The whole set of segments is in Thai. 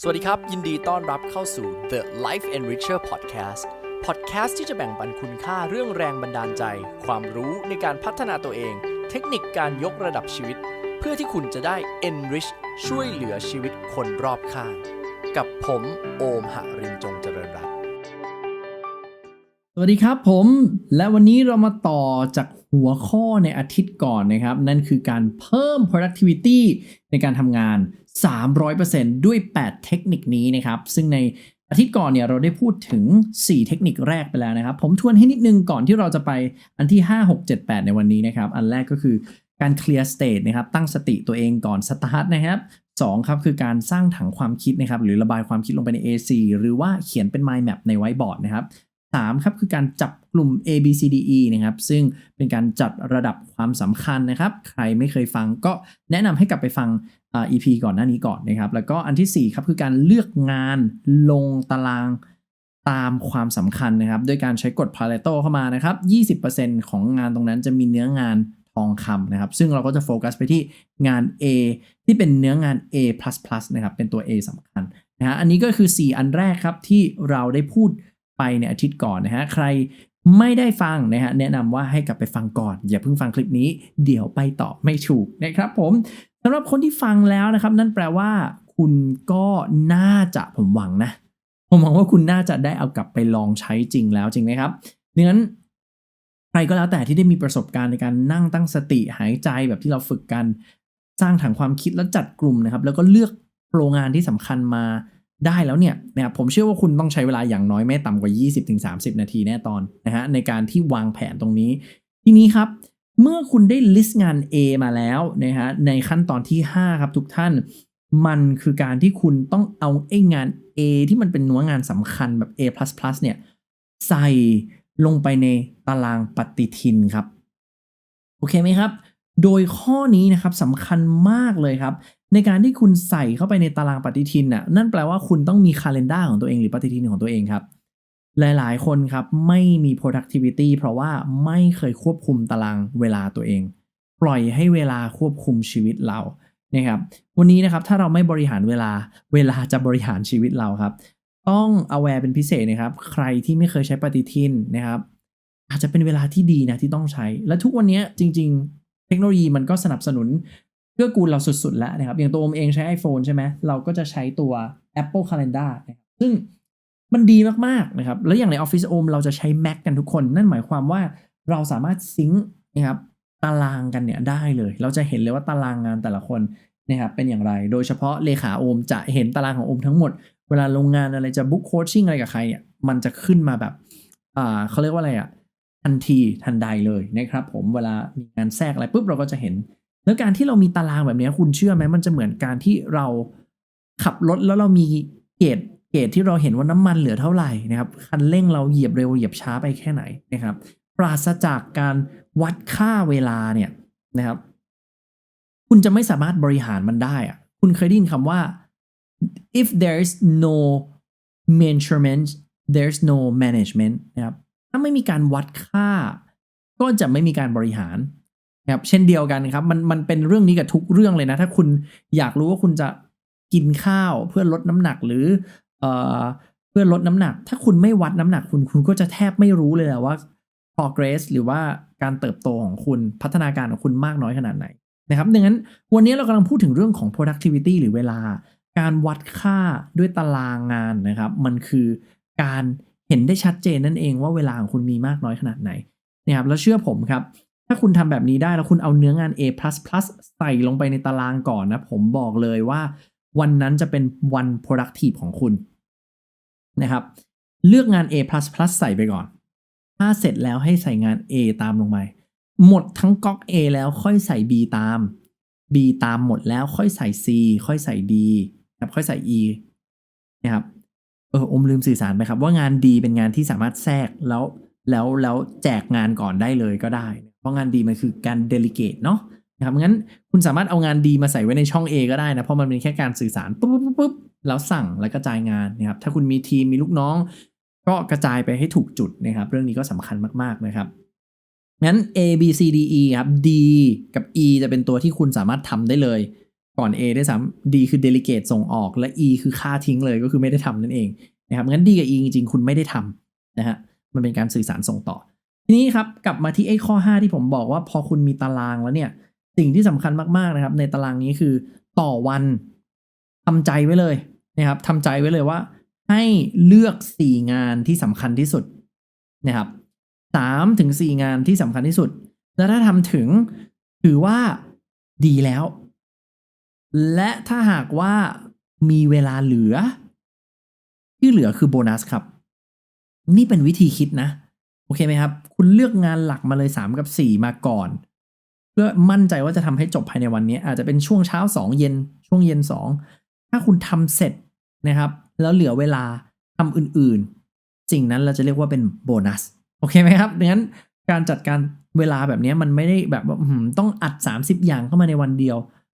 สวัสดีครับ ยินดีต้อนรับเข้าสู่ The Life Enricher Podcast Podcast ที่จะแบ่งปันคุณค่าเรื่องแรงบันดาลใจ ความรู้ในการพัฒนาตัวเอง เทคนิคการยกระดับชีวิต เพื่อที่คุณจะได้ enrich ช่วยเหลือชีวิตคนรอบข้าง กับผมโอมหรินจงเจริญรัตน์สวัสดีครับผม และวันนี้เรามาต่อจากหัวข้อในอาทิตย์ก่อนนะครับ นั่นคือการเพิ่ม productivity ในการทำงาน 300%ด้วย 8 เทคนิคนี้นะครับ ซึ่งในอาทิตย์ก่อนเนี่ยเราได้พูดถึง 4 เทคนิคแรกไปแล้วนะครับ ผมทวนให้นิดนึงก่อนที่เราจะไปอันที่ 5 6 7 8 ในวันนี้นะครับ อันแรกก็คือการ clear state นะครับ ตั้งสติตัวเองก่อน start นะครับสองครับคือการสร้างถังความคิดนะครับ หรือระบายความคิดลงไปใน A4 หรือว่าเขียนเป็น mind map ในไวบอร์ดนะครับ 3ครับคือการจับกลุ่ม A B C D E นะครับซึ่งเป็นการจัดระดับความสำคัญนะครับ ใครไม่เคยฟังก็แนะนำให้กลับไปฟังอ่ EP ก่อนหน้านี้ก่อนนะครับ แล้วก็อันทีสี่4ครับคือการเลือกงานลงตารางตามความสำคัญนะครับ ด้วยการใช้กฎ Pareto เข้ามานะครับ 20%ของงานตรงนั้นจะมีเนื้องานทองคำนะครับ ซึ่งเราก็จะโฟกัสไปที่งาน A ที่เป็นเนื้องาน A++ นะครับเป็นตัว A สำคัญนะฮะอันนี้ก็คือ 4 อันแรกครับที่เราได้พูด ไปในอาทิตย์ก่อนนะฮะใครไม่ได้ฟังนะฮะแนะนำว่าให้กลับไปฟังก่อน อย่าเพิ่งฟังคลิปนี้ เดี๋ยวไปต่อไม่ถูกนะครับผมสำหรับคนที่ฟังแล้วนะครับ นั่นแปลว่า คุณก็น่าจะผมหวังนะ ผมหวังว่าคุณน่าจะได้เอากลับไปลองใช้จริงแล้วจริงไหมครับดังนั้นใครก็แล้วแต่ที่ได้มีประสบการณ์ในการนั่งตั้งสติหายใจแบบที่เราฝึกกัน สร้างถังความคิดแล้วจัดกลุ่มนะครับ แล้วก็เลือกโปรงานที่สำคัญมา ได้แล้วเนี่ยนะครับผมเชื่อว่าคุณต้องใช้เวลาอย่างน้อยไม่ต่ำกว่า 20-30 นาทีแน่ตอนนะฮะในการที่วางแผนตรงนี้ ทีนี้ครับ เมื่อคุณได้ list งาน A มาแล้วนะฮะในขั้นตอนที่ 5 ครับทุกท่าน มันคือการที่คุณต้องเอาไอ้งาน A ที่มันเป็นเนื้องานสำคัญแบบ A++ เนี่ยใส่ลงไปในตารางปฏิทินครับ โอเคไหมครับ โดยข้อนี้นะครับสำคัญมากเลยครับ ในการที่คุณใส่เข้าไปในตารางปฏิทินน่ะนั่นแปลว่าคุณต้องมีคาล endar ของตัวเองหรือปฏิทินของตัวเองครับ หลายๆ คนครับไม่มี productivity เพราะว่าไม่เคยควบคุมตารางเวลาตัวเอง ปล่อยให้เวลาควบคุมชีวิตเรานะครับวันนี้นะครับถ้าเราไม่บริหารเวลาเวลาจะบริหารชีวิตเราครับ ต้อง aware เป็นพิเศษนะครับ ใครที่ไม่เคยใช้ปฏิทินนะครับ อาจจะเป็นเวลาที่ดีนะที่ต้องใช้ และทุกวันนี้จริง ๆ เทคโนโลยีมันก็สนับสนุน เกื้อกูลเราสุดๆแล้วนะครับอย่างตัวผมเองใช้ iPhone ใช่ไหมเราก็จะใช้ตัว Apple Calendar นะครับซึ่งมันดีมากๆนะครับแล้วอย่างใน Office โอมเราจะใช้ Mac กันทุกคน นั่นหมายความว่าเราสามารถซิงค์นะครับตารางกันเนี่ยได้เลย เราจะเห็นเลยว่าตารางงานแต่ละคนนะครับเป็นอย่างไร โดยเฉพาะเลขาโอมจะเห็นตารางของโอมทั้งหมด เวลาลงงานอะไรจะบุ๊กโคชชิ่งอะไรกับใครเนี่ยมันจะขึ้นมาแบบอ่าเขาเรียกว่าอะไรอะทันทีทันใดเลยนะครับผมเวลามีงานแทรกอะไรปุ๊บเราก็จะเห็น แล้วการที่เรามีตารางแบบนี้คุณเชื่อไหมมันจะเหมือนการที่เราขับรถแล้วเรามีเกจเกจที่เราเห็นว่าน้ำมันเหลือเท่าไหร่นะครับคันเร่งเราเหยียบเร็วเหยียบช้าไปแค่ไหนนะครับ ปราศจากการวัดค่าเวลาเนี่ยนะครับ คุณจะไม่สามารถบริหารมันได้อะคุณเคยได้ยินคำว่า if there's no measurement there's no management นะครับ ถ้าไม่มีการวัดค่า ก็จะไม่มีการบริหาร ครับเช่นเดียวกันครับ มันมันเป็นเรื่องนี้กับทุกเรื่องเลยนะ ถ้าคุณอยากรู้ว่าคุณจะกินข้าวเพื่อลดน้ำหนักหรือเอ่อเพื่อลดน้ำหนัก ถ้าคุณไม่วัดน้ำหนักคุณคุณก็จะแทบไม่รู้เลยแหละว่า progress หรือว่าการเติบโตของคุณพัฒนาการของคุณมากน้อยขนาดไหนนะครับดังนั้นวันนี้เรากำลังพูดถึงเรื่องของ productivity หรือเวลา การวัดค่าด้วยตารางงานนะครับ มันคือการเห็นได้ชัดเจนนั่นเองว่าเวลาของคุณมีมากน้อยขนาดไหนนะครับแล้วเชื่อผมครับ ถ้าคุณทำแบบนี้ได้แล้วคุณเอาเนื้องาน A++ ใส่ลงไปในตารางก่อนนะ ผมบอกเลยว่าวันนั้นจะเป็นวัน productive ของคุณนะครับ เลือกงาน A++ ใส่ไปก่อน ถ้าเสร็จแล้วให้ใส่งาน A ตามลงไป หมดทั้งก๊อก A แล้วค่อยใส่ B ตาม B ตามหมดแล้วค่อยใส่ C ค่อยใส่ D ครับค่อยใส่ E นะครับ เอออมลืมสื่อสารไปครับว่างานดีเป็นงานที่สามารถแทรกแล้วแล้วแล้วแจกงานก่อนได้เลยก็ได้ ราะงานดีมันคือการเดลิเกตเนาะนะครับงั้นคุณสามารถเอางานดีมาใส่ไว้ในช่อง A ก็ได้นะ เพราะมันเป็นแค่การสื่อสารปุ๊บปุ๊บปุ๊บแล้วสั่งแล้วกระจายงานนะครับ ถ้าคุณมีทีมมีลูกน้อง ก็กระจายไปให้ถูกจุดนะครับ เรื่องนี้ก็สำคัญมากๆนะครับงั้น A B C D E ครับ D กับ E จะเป็นตัวที่คุณสามารถทำได้เลย ก่อน A ได้วยซ้ำ D คือ delegate ส่งออกและ E คือค่าทิ้งเลยก็คือไม่ได้ทำนั่นเองนะครับงั้น D กับ E จริงๆ คุณไม่ได้ทำนะฮะมันเป็นการสื่อสารส่งต่อ ทีนี้ครับกลับมาที่ไอ้ข้อ 5 ที่ผมบอกว่าพอคุณมีตารางแล้วเนี่ย สิ่งที่สำคัญมากๆนะครับ ในตารางนี้คือต่อวันทำใจไว้เลยนะครับทำใจไว้เลยว่า ให้เลือก 4 งานที่สำคัญที่สุดนะครับสามถึงสี่งานที่สำคัญที่สุด แล้วถ้าทำถึงถือว่าดีแล้ว และถ้าหากว่ามีเวลาเหลือ ที่เหลือคือโบนัสครับ นี่เป็นวิธีคิดนะ โอเคไหมครับ คุณเลือกงานหลักมาเลย 3 กับ 4 มาก่อน เพื่อมั่นใจว่าจะทำให้จบภายในวันนี้ อาจจะเป็นช่วงเช้า 2 เย็น ช่วงเย็น 2 ถ้าคุณทำเสร็จนะครับ แล้วเหลือเวลาทำอื่นๆ สิ่งนั้นเราจะเรียกว่าเป็นโบนัส โอเคไหมครับดังนั้นการจัดการเวลาแบบนี้มันไม่ได้แบบว่าต้อหือต้องอัด 30 อย่างเข้ามาในวันเดียว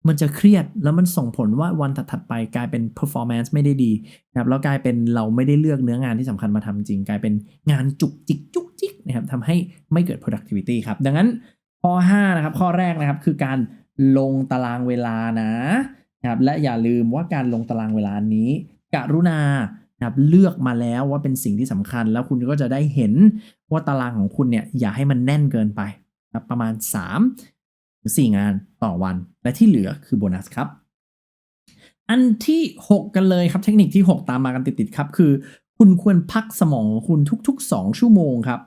มันจะเครียดแล้วมันส่งผลว่าวันถัดๆไปกลายเป็น performance ไม่ได้ดีนะครับแล้วกลายเป็นเราไม่ได้เลือกเนื้องานที่สำคัญมาทำจริง กลายเป็นงานจุกจิกจุกจิกนะครับทำให้ไม่เกิด productivity ครับดังนั้นข้อ5นะครับข้อแรกนะครับคือการลงตารางเวลานะครับและอย่าลืมว่าการลงตารางเวลานี้กรุณานะครับเลือกมาแล้วว่าเป็นสิ่งที่สำคัญ แล้วคุณก็จะได้เห็นว่าตารางของคุณเนี่ยอย่าให้มันแน่นเกินไปนะครับประมาณ 3 รือ 4 งานต่อวัน และที่เหลือคือโบนัสครับ อันที่ 6 กันเลยครับเทคนิคที่ 6 ตามมากันติดๆครับ คือ คุณควรพักสมองคุณทุก ๆ 2 ชั่วโมงครับ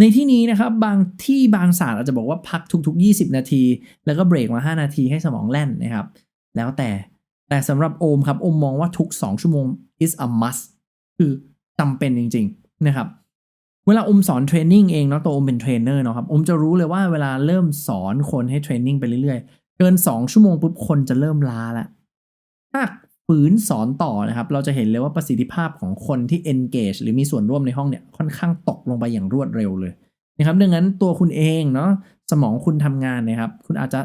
ในที่นี้นะครับบางที่บางศาสตร์อาจจะบอกว่าพักทุก ๆ 20 นาที แล้วก็เบรกมา 5 นาทีให้สมองแล่นนะครับ แล้วแต่แต่สำหรับโอมครับโอมมองว่าทุก 2 ชั่วโมง is a must คือจำเป็นจริง ๆ นะครับ เวลาอมสอนเทรนนิ่งเองเนาะตัวอมเป็นเทรนเนอร์เนาะครับอมจะรู้เลยว่าเวลาเริ่มสอนคนให้เทรนนิ่งไปเรื่อยๆ เกิน 2 ชั่วโมงปุ๊บคนจะเริ่มล้าล้วถ้าฝืนสอนต่อนะครับ เราจะเห็นเลยว่าประสิทธิภาพของคนที่ engage หรือมีส่วนร่วมในห้องเนี่ยค่อนข้างตกลงไปอย่างรวดเร็วเลยนะครับดังนั้นตัวคุณเองเนาะสมองคุณทำงานนะครับ คุณอาจจะ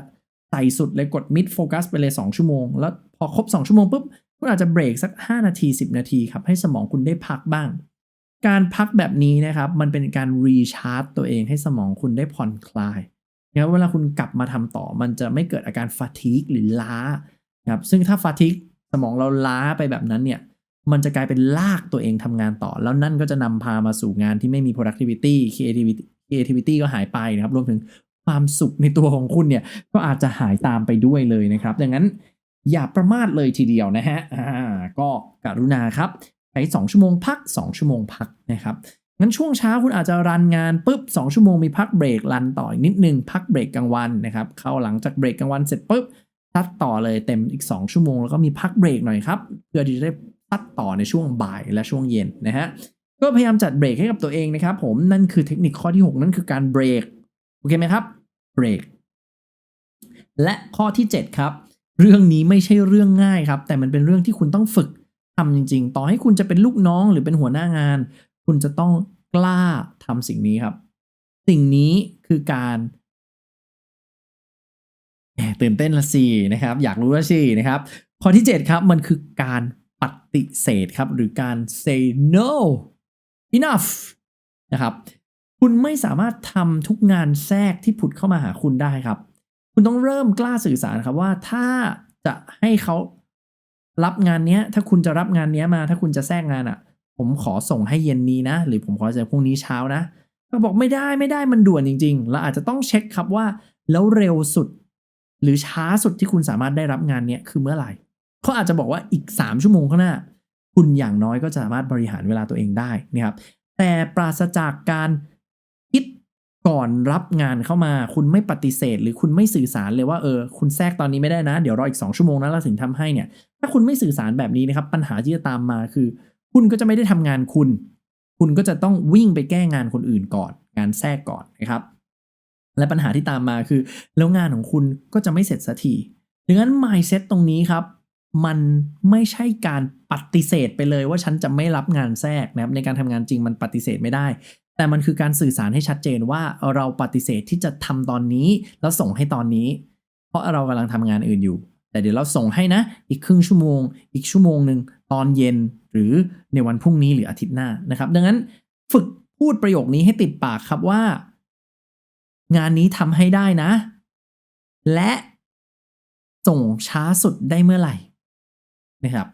ใส่สุดเลยกด mid focus ไปเลย 2 ชั่วโมง แล้วพอครบ 2 ชั่วโมงปุ๊บคุณอาจจะเบรกสัก 5 นาที 10 นาทีครับให้สมองคุณได้พักบ้าง การพักแบบนี้นะครับ มันเป็นการรีชาร์จตัวเองให้สมองคุณได้ผ่อนคลายนะครับเวลาคุณกลับมาทำต่อ มันจะไม่เกิดอาการฟาทีกหรือล้าครับซึ่งถ้าฟาทีกสมองเราล้าไปแบบนั้นเนี่ยมันจะกลายเป็นลากตัวเองทำงานต่อ แล้วนั่นก็จะนำพามาสู่งานที่ไม่มี productivity creativity creativity ก็หายไปนะครับรวมถึงความสุขในตัวของคุณเนี่ยก็อาจจะหายตามไปด้วยเลยนะครับ ดังนั้นอย่าประมาทเลยทีเดียวนะฮะอ่าก็กรุณาครับ ใช้2ชั่วโมงพัก 2 ชั่วโมงพักนะครับงั้นช่วงเช้าคุณอาจจะรันงานปุ๊บ 2 ชั่วโมงมีพักเบรกรันต่ออีกนิดนึงพักเบรกกลางวันนะครับเข้าหลังจากเบรกกลางวันเสร็จปุ๊บทัดต่อเลยเต็มอีก 2 ชั่วโมงแล้วก็มีพักเบรกหน่อยครับเพื่อที่จะได้พัดต่อในช่วงบ่ายและช่วงเย็นนะฮะก็พยายามจัดเบรกให้กับตัวเองนะครับผมนั่นคือเทคนิคข้อที่ 6 นั่นคือการเบรกโอเคไหมครับเบรกและข้อที่ 7 ครับ เรื่องนี้ไม่ใช่เรื่องง่ายครับ แต่มันเป็นเรื่องที่คุณต้องฝึก ทำจริง ๆ ต่อให้คุณจะเป็นลูกน้องหรือเป็นหัวหน้างาน คุณจะต้องกล้าทำสิ่งนี้ครับ สิ่งนี้คือการแหมตื่นเต้นละสินะครับ อยากรู้ละสินะครับ ข้อที่ 7 ครับมันคือการปฏิเสธครับ หรือการ say no enough นะครับคุณไม่สามารถทำทุกงานแทรกที่ผุดเข้ามาหาคุณได้ครับ คุณต้องเริ่มกล้าสื่อสารครับว่าถ้าจะให้เขา รับงานเนี้ย ถ้าคุณจะรับงานเนี้ยมา ถ้าคุณจะแทรกงานอะ่ะ ผมขอส่งให้เย็นนี้นะ หรือผมขอจะพรุ่งนี้เช้านะเขาบอกไม่ได้ไม่ได้มันด่วนจริงๆเราอาจจะต้องเช็คครับว่า แล้วเร็วสุด หรือช้าสุดที่คุณสามารถได้รับงานเนี้ยคือเมื่อไหร่เขาอาจจะบอกว่าอีก 3 ชั่วโมงข้างหน้า คุณอย่างน้อยก็จะสามารถบริหารเวลาตัวเองได้นะครับแต่ปราศจากการ ก่อนรับงานเข้ามาคุณไม่ปฏิเสธ หรือคุณไม่สื่อสารเลยว่าเออคุณแทรกตอนนี้ไม่ได้นะ เดี๋ยวรออีก 2 ชั่วโมงนะเราถึงทำให้เนี่ย ถ้าคุณไม่สื่อสารแบบนี้นะครับ ปัญหาที่จะตามมาคือ คุณก็จะไม่ได้ทำงานคุณ คุณก็จะต้องวิ่งไปแก้งานคนอื่นก่อน งานแทรกก่อนนะครับ และปัญหาที่ตามมาคือ แล้วงานของคุณก็จะไม่เสร็จสักทีดังนั้น mindset ตรงนี้ครับ มันไม่ใช่การปฏิเสธไปเลยว่าฉันจะไม่รับงานแทรกนะครับในการทำงานจริงมันปฏิเสธไม่ได้ แต่มันคือการสื่อสารให้ชัดเจนว่าเราปฏิเสธที่จะทำตอนนี้ แล้วส่งให้ตอนนี้ เพราะเรากำลังทำงานอื่นอยู่ แต่เดี๋ยวเราส่งให้นะ อีกครึ่งชั่วโมง อีกชั่วโมงหนึ่งตอนเย็นหรือในวันพรุ่งนี้หรืออาทิตย์หน้านะครับ ดังนั้นฝึกพูดประโยคนี้ให้ติดปากครับว่า งานนี้ทำให้ได้นะ และส่งช้าสุดได้เมื่อไหร่นะครับ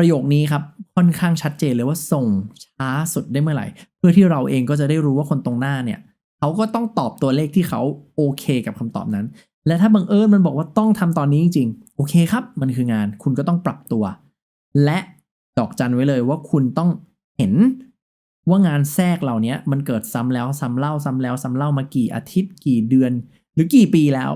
ประโยคนี้ครับค่อนข้างชัดเจนเลยว่าส่งช้าสุดได้เมื่อไหร่ เพื่อที่เราเองก็จะได้รู้ว่าคนตรงหน้าเนี่ยเขาก็ต้องตอบตัวเลขที่เขาโอเคกับคำตอบนั้น และถ้าบังเอิญมันบอกว่าต้องทำตอนนี้จริงๆ โอเคครับ มันคืองานคุณก็ต้องปรับตัว และดอกจันไว้เลยว่าคุณต้องเห็นว่างานแทรกเหล่านี้มันเกิดซ้ำแล้วซ้ำเล่าซ้ำแล้วซ้ำเล่ามากี่อาทิตย์ กี่เดือน หรือกี่ปีแล้ว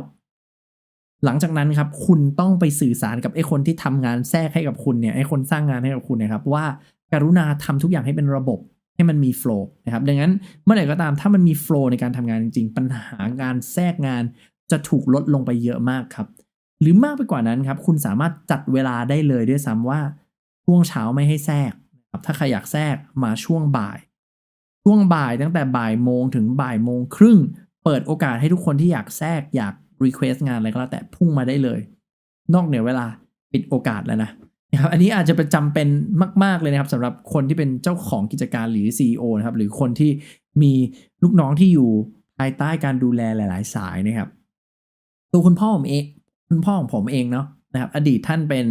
หลังจากนั้นครับคุณต้องไปสื่อสารกับไอ้คนที่ทำงานแทรกให้กับคุณเนี่ยไอ้คนสร้างงานให้กับคุณเนะครับว่าการุณาทำทุกอย่างให้เป็นระบบให้มันมีโฟล์นะครับดังนั้นเมื่อไหร่ก็ตามถ้ามันมีโฟล์ในการทำงานจริง ๆ ปัญหาการแทรกงานจะถูกลดลงไปเยอะมากครับ หรือมากไปกว่านั้นครับ คุณสามารถจัดเวลาได้เลยด้วยซ้ำว่าช่วงเช้าไม่ให้แทรกนะครับถ้าใครอยากแทรกมาช่วงบ่าย ช่วงบ่ายตั้งแต่บ่ายโมงถึงบ่ายโมงครึ่ง เปิดโอกาสให้ทุกคนที่อยากแทรกอยาก request งานอะไรก็แล้วแต่พุ่งมาได้เลย นอกเหนือเวลาปิดโอกาสแล้วนะนะครับอันนี้อาจจะเป็นจำเป็นมาก ๆเลยนะครับสำหรับคนที่เป็นเจ้าของกิจการหรือ CEO นะครับหรือคนที่มีลูกน้องที่อยู่ภายใต้การดูแลหลาย ๆ สายนะครับ ตัวคุณพ่อผมเองคุณพ่อของผมเองเนาะนะครับอดีตท่านเป็น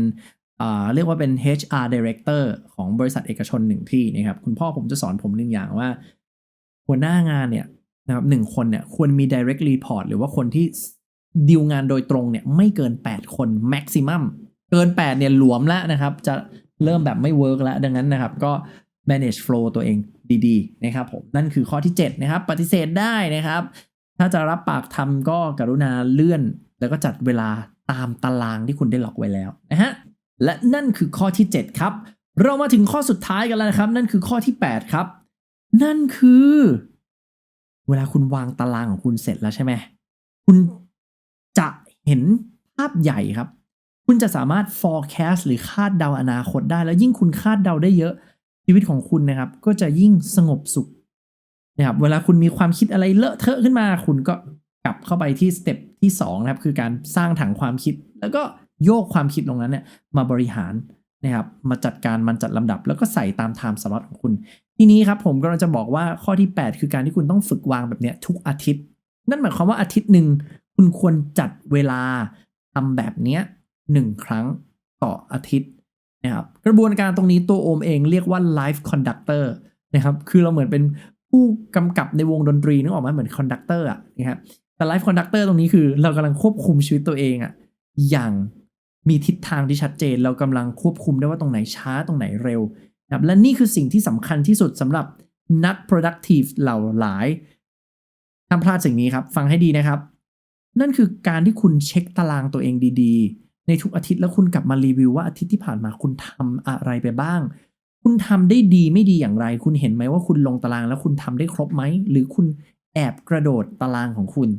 เรียกว่าเป็น HR Director ของบริษัทเอกชนหนึ่งที่นะครับ คุณพ่อผมจะสอนผมหนึ่งอย่างว่า หัวหน้างานเนี่ยนะครับหนึ่งคนเนี่ยควรมี direct report หรือว่าคนที่ ดีลงานโดยตรงเนี่ยไม่เกิน 8 คน maximum เกิน 8 เนี่ยหลวมแล้วนะครับ จะเริ่มแบบไม่เวิร์กแล้ว ดังนั้นนะครับ ก็ manage flow ตัวเองดีๆ นะครับผม นั่นคือข้อที่ 7 นะครับ ปฏิเสธได้นะครับ ถ้าจะรับปากทำก็กรุณาเลื่อน แล้วก็จัดเวลาตามตารางที่คุณได้ล็อกไว้แล้วนะฮะและนั่นคือข้อที่ 7 ครับ เรามาถึงข้อสุดท้ายกันแล้วนะครับ นั่นคือข้อที่ 8 ครับ นั่นคือ เวลาคุณวางตารางของคุณเสร็จแล้วใช่ไหมคุณ เห็นภาพใหญ่ครับ คุณจะสามารถ forecast หรือคาดเดาอนาคตได้ แล้วยิ่งคุณคาดเดาได้เยอะชีวิตของคุณนะครับ ก็จะยิ่งสงบสุขนะครับเวลาคุณมีความคิดอะไรเลอะเทอะขึ้นมา คุณก็กลับเข้าไปที่สเต็ปที่2นะครับคือการสร้างถังความคิด แล้วก็โยกความคิดตรงนั้นเนี่ยมาบริหารนะครับมาจัดการมันจัดลำดับ แล้วก็ใส่ตาม time slot ของคุณ ทีนี้ครับผมกำลังจะบอกว่าข้อที่ 8 คือการที่คุณต้องฝึกวางแบบเนี้ยทุกอาทิตย์ นั่นหมายความว่าอาทิตย์หนึ่ง คุณควรจัดเวลาทำแบบเนี้ยหนึ่งครั้งต่ออาทิตย์นะครับกระบวนการตรงนี้ตัวโอมเองเรียกว่า life conductor นะครับคือเราเหมือนเป็นผู้กำกับในวงดนตรีนึกออกไหมเหมือน conductor อะนะครับแต่ life conductor ตรงนี้คือเรากำลังควบคุมชีวิตตัวเองอะอย่างมีทิศทางที่ชัดเจน เรากำลังควบคุมได้ว่าตรงไหนช้าตรงไหนเร็วนะครับและนี่คือสิ่งที่สำคัญที่สุดสำหรับนัก productive เหล่าหลายห้ามพลาดสิ่งนี้ครับ ฟังให้ดีนะครับ นั่นคือการที่คุณเช็คตารางตัวเองดีๆ ในทุกอาทิตย์แล้วคุณกลับมารีวิวว่าอาทิตย์ที่ผ่านมาคุณทำอะไรไปบ้าง คุณทำได้ดีไม่ดีอย่างไร คุณเห็นไหมว่าคุณลงตารางแล้วคุณทำได้ครบไหม หรือคุณแอบกระโดดตารางของคุณ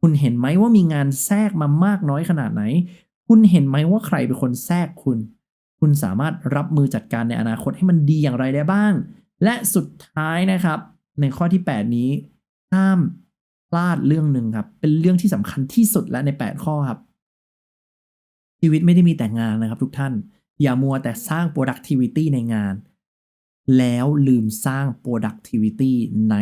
คุณเห็นไหมว่ามีงานแทรกมามากน้อยขนาดไหน คุณเห็นไหมว่าใครเป็นคนแทรกคุณ คุณสามารถรับมือจัดการในอนาคตให้มันดีอย่างไรได้บ้าง และสุดท้ายนะครับ ในข้อที่ 8 นี้ห้าม พลาดเรื่องหนึ่งครับ เป็นเรื่องที่สำคัญที่สุดและใน 8 ข้อครับ ชีวิตไม่ได้มีแต่งานนะครับทุกท่าน อย่ามัวแต่สร้าง productivity ในงาน แล้วลืมสร้าง productivity ใน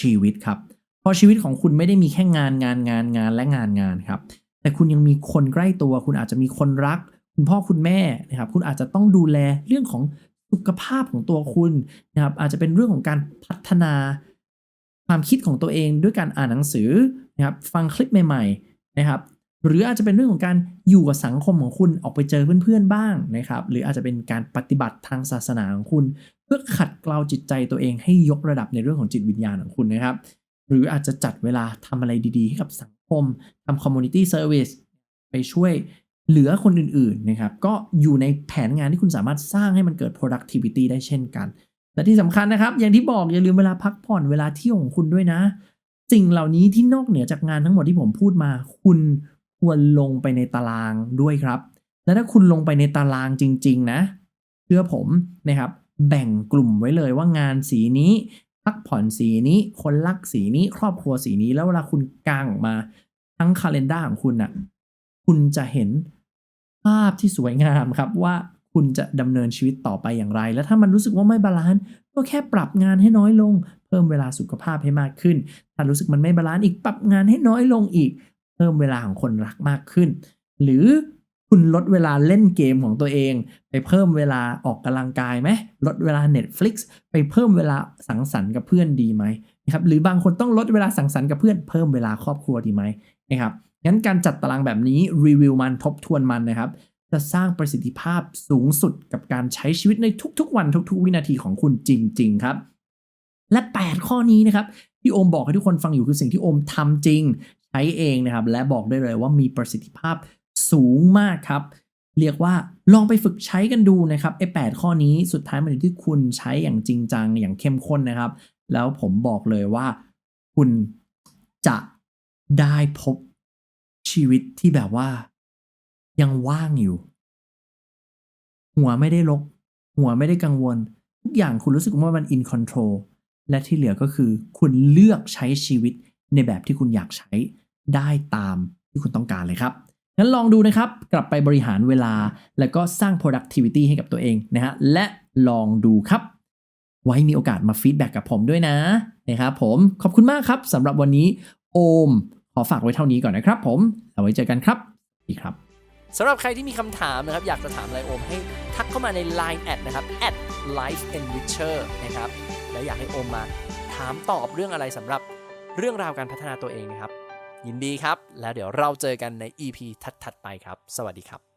ชีวิตครับ เพราะชีวิตของคุณไม่ได้มีแค่งานงานงานงานและงานงานครับ แต่คุณยังมีคนใกล้ตัว คุณอาจจะมีคนรัก คุณพ่อคุณแม่นะครับ คุณอาจจะต้องดูแลเรื่องของสุขภาพของตัวคุณนะครับ อาจจะเป็นเรื่องของการพัฒนา ความคิดของตัวเองด้วยการอ่านหนังสือนะครับฟังคลิปใหม่ๆนะครับหรืออาจจะเป็นเรื่องของการอยู่กับสังคมของคุณออกไปเจอเพื่อนๆบ้างนะครับหรืออาจจะเป็นการปฏิบัติทางศาสนาของคุณ เพื่อขัดเกลาจิตใจตัวเองให้ยกระดับในเรื่องของจิตวิญญาณของคุณนะครับ หรืออาจจะจัดเวลาทำอะไรดีๆ ให้กับสังคมทำ community service ไปช่วยเหลือคนอื่นๆนะครับก็อยู่ในแผนงานที่คุณสามารถสร้างให้มันเกิด productivity ได้เช่นกัน และที่สำคัญนะครับ อย่างที่บอกอย่าลืมเวลาพักผ่อนเวลาเที่ยวของคุณด้วยนะ สิ่งเหล่านี้ที่นอกเหนือจากงานทั้งหมดที่ผมพูดมา คุณควรลงไปในตารางด้วยครับ และถ้าคุณลงไปในตารางจริง ๆ นะเชื่อผมนะครับ แบ่งกลุ่มไว้เลยว่างานสีนี้พักผ่อนสีนี้ คนรักสีนี้ ครอบครัวสีนี้แล้วเวลาคุณกางออกมาทั้งคาล endar ของคุณน่ะ คุณจะเห็นภาพที่สวยงามครับว่า คุณจะดำเนินชีวิตต่อไปอย่างไร และถ้ามันรู้สึกว่าไม่บาลานซ์ก็แค่ปรับงานให้น้อยลง เพิ่มเวลาสุขภาพให้มากขึ้น ถ้ารู้สึกมันไม่บาลานซ์อีกปรับงานให้น้อยลงอีก เพิ่มเวลาของคนรักมากขึ้น หรือคุณลดเวลาเล่นเกมของตัวเอง ไปเพิ่มเวลาออกกำลังกายไหมลดเวลา Netflix ไปเพิ่มเวลาสังสรรค์กับเพื่อนดีไหมนะครับหรือบางคนต้องลดเวลาสังสรรค์กับเพื่อนเพิ่มเวลาครอบครัวดีไหมนะครับงั้นการจัดตารางแบบนี้รีวิวมันทบทวนมันนะครับ จะสร้างประสิทธิภาพสูงสุดกับการใช้ชีวิตในทุกๆ วันทุกๆ วินาทีของคุณจริง ๆ ครับ และ 8 ข้อนี้นะครับที่โอมบอกให้ทุกคนฟังอยู่คือสิ่งที่โอมทำจริง ใช้เองนะครับ และบอกได้เลยว่ามีประสิทธิภาพสูงมากครับ เรียกว่าลองไปฝึกใช้กันดูนะครับไอ้8ข้อนี้สุดท้ายมันอยู่ที่คุณใช้อย่างจริงจังอย่างเข้มข้นนะครับ แล้วผมบอกเลยว่าคุณจะได้พบชีวิตที่แบบว่า ยังว่างอยู่ หัวไม่ได้ลก หัวไม่ได้กังวล ทุกอย่างคุณรู้สึกว่ามัน in control และที่เหลือก็คือ คุณเลือกใช้ชีวิตในแบบที่คุณอยากใช้ได้ตามที่คุณต้องการเลยครับงั้นลองดูนะครับกลับไปบริหารเวลา แล้วก็สร้าง productivity ให้กับตัวเองนะฮะและลองดูครับ ไว้มีโอกาสมาฟีดแบ็กกับผมด้วยนะนะครับผมขอบคุณมากครับสำหรับวันนี้โอม ขอฝากไว้เท่านี้ก่อนนะครับผม เอาไว้เจอกันครับ ดีครับ สำหรับใครที่มีคำถามนะครับ อยากจะถามไลโอมให้ทักเข้ามาใน Line แอดนะครับ at life enricher นะครับ แล้วอยากให้โอมมาถามตอบเรื่องอะไรสำหรับเรื่องราวการพัฒนาตัวเองนะครับ ยินดีครับ แล้วเดี๋ยวเราเจอกันใน EP ถัดๆไปครับ สวัสดีครับ